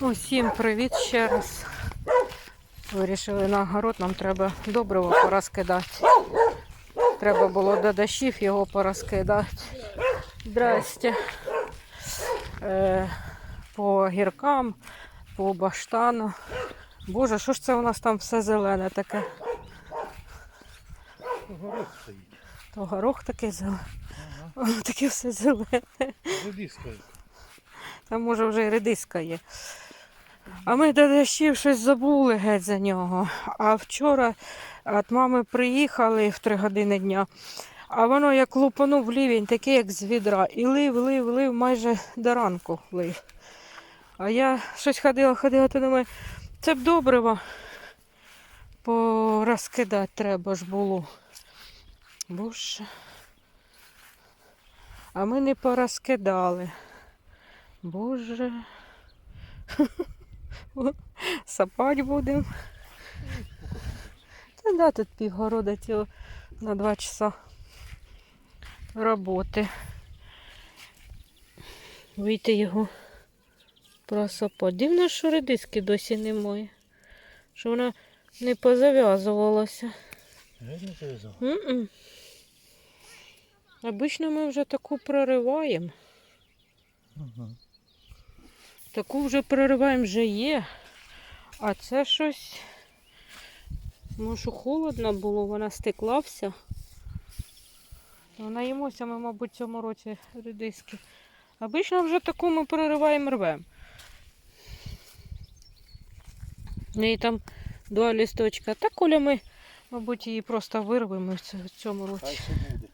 Усім привіт ще раз. Вирішили на огород, нам треба добриво порозкидати. Треба було до дощів його порозкидати. Здрасте. Е, по гіркам, по баштану. Боже, що ж це у нас там все зелене таке? Горох стоїть. То горох такий зелений. Воно таке все зелене. Редиска. Там може вже і редиска є. А ми до дощів щось забули геть за нього. А вчора від мами приїхали в три години дня, а воно як лупанув лівень, такий, як з відра. І лив, лив, лив, майже до ранку лив. А я щось ходила, ходила, то думаю, це б добриво порозкидати треба ж було. Боже. А ми не порозкидали. Боже. Сапать будемо. Та да, тут півгорода цього на два часа роботи. Вийти його просапати. Дивно, що редиски досі немає. Що вона не позав'язувалася. Обично ми вже таку прориваємо. Ага. Таку вже прориваємо вже є. А це щось. Може, холодно було, вона стекла вся. Наїмося ми, мабуть, в цьому році редиски. Обично вже таку ми прориваємо рвемо. В неї там два лісточка. Та коля ми, мабуть, її просто вирвемо в цьому році. Все буде.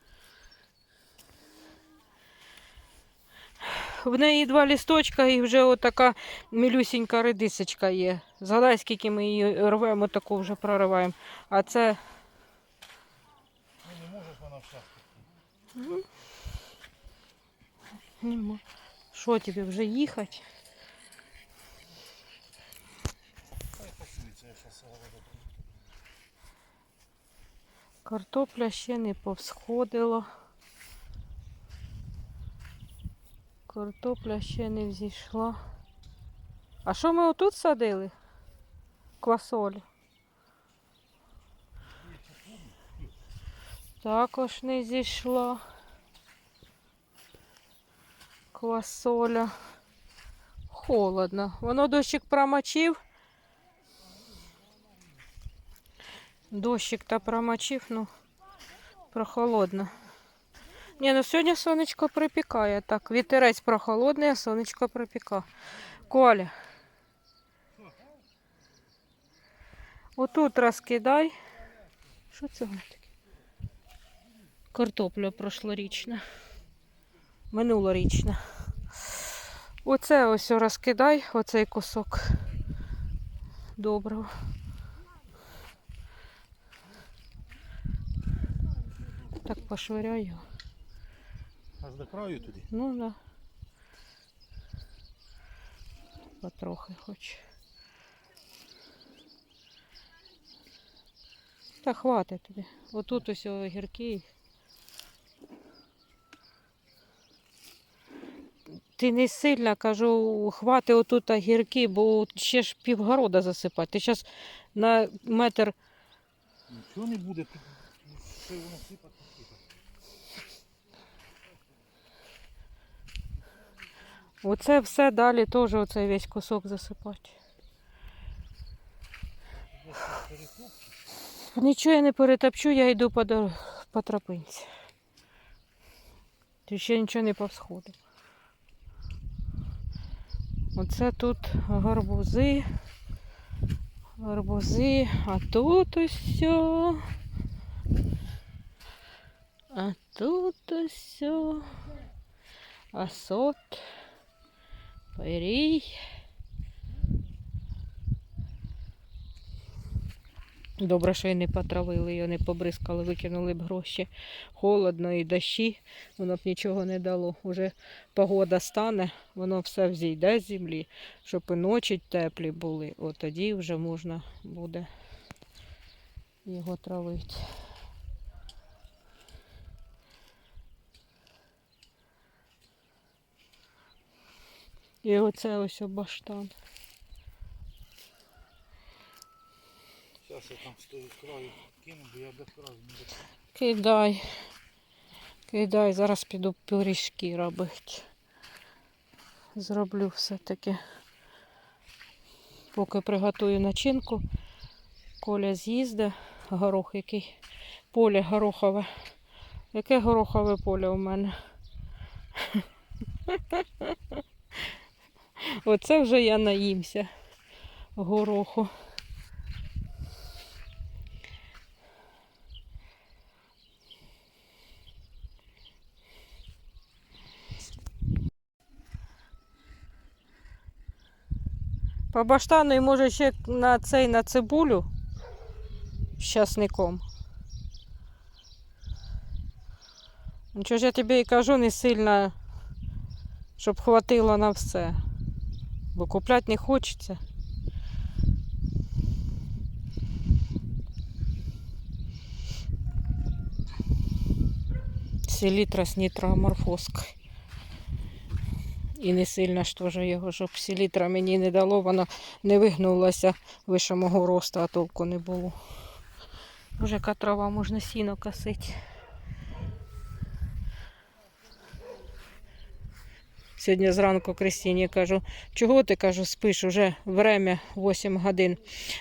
В неї два лісточка і вже отака мілюсінька редисочка є. Згадай, скільки ми її рвемо, таку вже прориваємо. А це Ну не можеш вона вся. нема. Що тобі вже їхати? Картопля ще не повсходила. Картопля ще не взійшла. А що ми отут садили? Квасоль. Також не зійшла. Квасоля. Холодно. Воно дощик промочив. Дощик та промочив, ну прохолодно. Ні, ну сьогодні сонечко припікає. Так, вітерець прохолодний, а сонечко припікає. Коля. Отут розкидай. Що це таке? Картопля прошлорічна. Минулорічна. Оце ось розкидай, оцей кусок. Доброго. Так пошвиряю. Аж до краю туди. Ну да. Потрохи хоч. Та хватить тобі. Отут ось огірки. Ти не сильно кажу, хвати отут огірки, бо ще ж півгорода засипати. Ти зараз на метр Нічого не буде. тут Все воно сипати, Оце все далі теж оцей весь кусок засипати. Нічого я не перетопчу, я йду по, дор- по тропинці. Тут ще нічого не повсходив. Оце тут гарбузи. Гарбузи, а тут ось. всьо. А тут ось. всьо. Асот. Пирій. Добре, що і не потравили, його не побризкали, викинули б гроші. Холодно і дощі, воно б нічого не дало. Уже погода стане, воно все взійде з землі, щоб і ночі теплі були. От тоді вже можна буде його травити. І оце ось баштан. Зараз я там стою краю кину, бо я без краю не буду. Кидай. Кидай, зараз піду пиріжки робити. Зроблю все-таки. Поки приготую начинку, коля з'їзде, горох який. Поле горохове. Яке горохове поле у мене? Оце вже я наїмся гороху. По баштану і може ще на цей на цибулю з часником. Ну, чого ж я тобі і кажу, не сильно, щоб хватило на все. Бо купляти не хочеться. Селітра з нітроаморфозкою. І не сильно ж теж його, щоб селітра мені не дало, воно не вигнулося вище мого росту, а толку не було. Може, яка трава можна сіно косити. Сьогодні зранку Кристині кажу, чого ти кажу, спиш уже время 8 годин.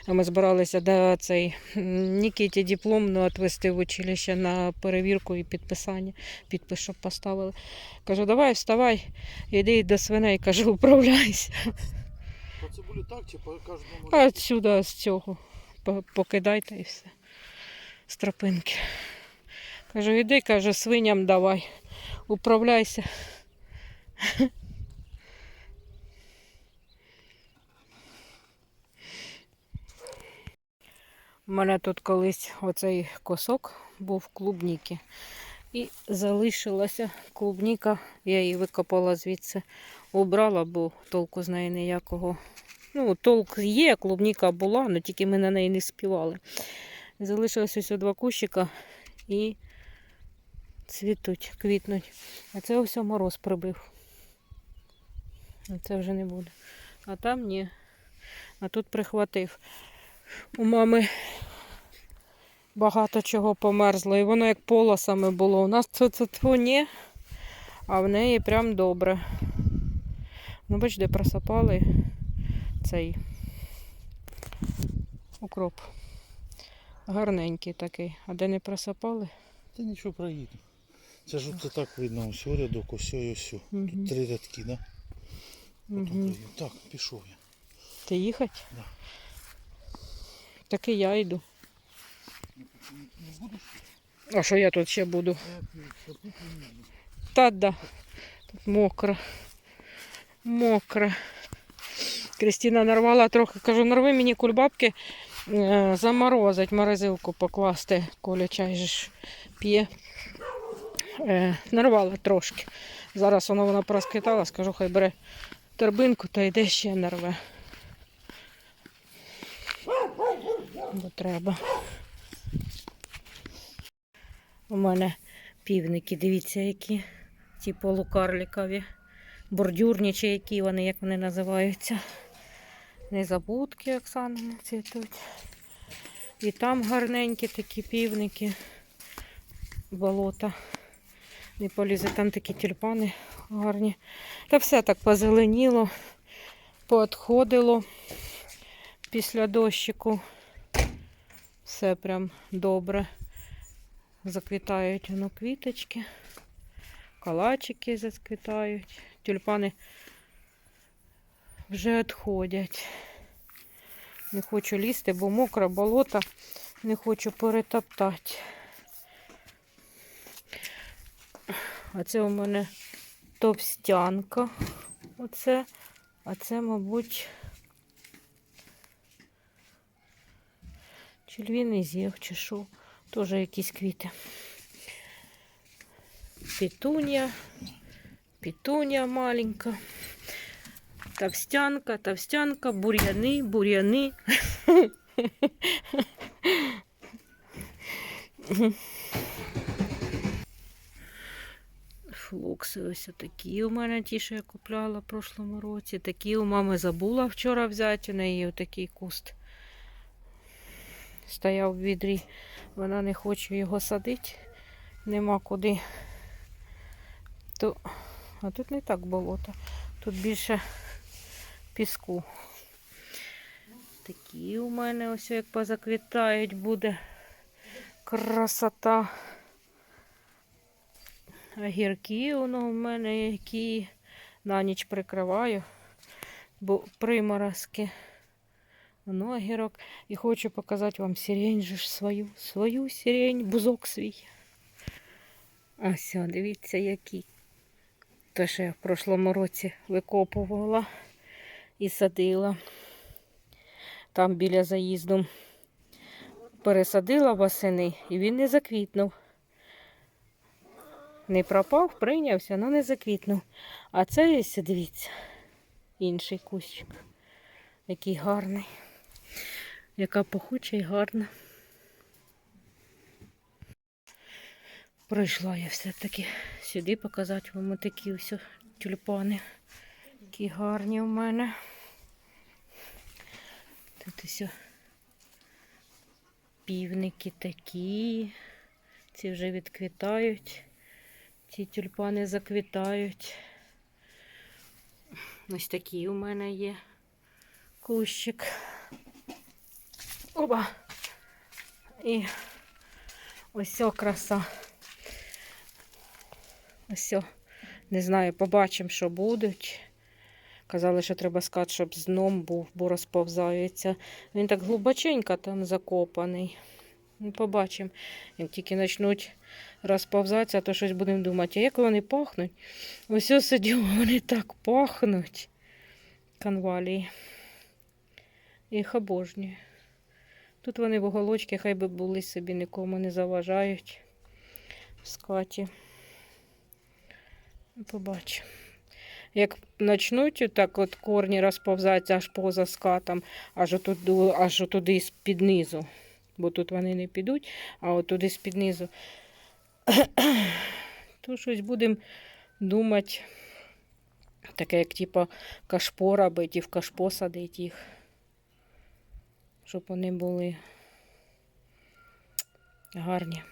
А ми збиралися до цей Нікіті дипломну відвести в училище на перевірку і підписання. Підпис, щоб поставили. Кажу, давай вставай, іди до свиней, кажу, управляйся. По цибулі так чи по кожному? А отсюда з цього по- покидайте і все. З тропинки. Кажу, іди, кажу, свиням давай, управляйся. У мене тут колись оцей косок був клубніки. І залишилася клубніка, я її викопала звідси, убрала, бо толку з неї ніякого. Ну, толк є, клубніка була, але тільки ми на неї не співали. Залишилось ось два кущика і цвітуть, квітнуть. А це ось мороз прибив. Це вже не буде. А там ні. А тут прихватив. У мами багато чого померзло. І воно як полосами було. У нас це, це ні, а в неї прям добре. Ну, бач, де просапали цей укроп. Гарненький такий. А де не просапали? Та нічого проїду. Це ж от так видно, ось рядок, ось і ось. Тут три рядки, да? Угу. Так, пішов я. Ти їхати? Да. Так і я йду. Не будеш? А що я тут ще буду? Та да. Тут мокро. Мокро. Крістіна нарвала трохи. Кажу, нарви мені кульбабки е, заморозить, морозилку покласти. Коля чай же п'є. Е, нарвала трошки. Зараз воно вона проскитала, скажу, хай бере торбинку та йде ще нарве. Бо треба. У мене півники, дивіться, які. Ті полукарлікові. Бордюрні чи які вони, як вони називаються. Незабудки Оксани не цвітуть. І там гарненькі такі півники. Болота. Не полізе, там такі тюльпани гарні. Та все так позеленіло, поотходило після дощику. Все прям добре. Заквітають воно квіточки, калачики зацвітають, тюльпани вже відходять. Не хочу лізти, бо мокре болото, не хочу перетоптати. А це у мене товстянка. Оце, а це, мабуть, чи львіний зєв, чи що. Теж якісь квіти. Петунья. Петунья маленька. Товстянка, товстянка, бур'яни, бур'яни. Флокси ось такі у мене ті, що я купляла в прошлому році. Такі у мами забула вчора взяти. У неї отакий куст стояв в відрі. Вона не хоче його садити. Нема куди. То... А тут не так болото. Тут більше піску. Такі у мене ось як позаквітають буде красота. Огірки воно в мене які на ніч прикриваю, бо приморозки. Воно огірок. І хочу показати вам сирень же ж свою, свою сирень, бузок свій. Ось, дивіться, який. Те, що я в прошлому році викопувала і садила. Там біля заїзду пересадила восени, і він не заквітнув. Не пропав, прийнявся, але не заквітнув. А це ось, дивіться, інший кущик. Який гарний. Яка пахуча і гарна. Прийшла я все-таки сюди показати вам такі ось тюльпани. Які гарні в мене. Тут ось півники такі. Ці вже відквітають. Ці тюльпани заквітають. Ось такий у мене є кущик. Оба. І ось о краса. Ось. о. Не знаю, побачимо, що будуть. Казали, що треба скат, щоб з дном був, бо розповзається. Він так глибоченько там закопаний. Ну, побачимо. Як тільки почнуть розповзатися, то щось будемо думати. А як вони пахнуть? Ось ось сидю, вони так пахнуть. Канвалії. Їх обожнюю. Тут вони в уголочки, хай би були собі, нікому не заважають в скаті. Побачу. Як почнуть так от корні розповзатися аж поза скатом, аж, отуди, аж туди з-під низу. Бо тут вони не підуть, а от туди з-під низу. То щось будемо думати. Таке, як типу, кашпо робити, і в кашпо садити їх. Щоб вони були гарні.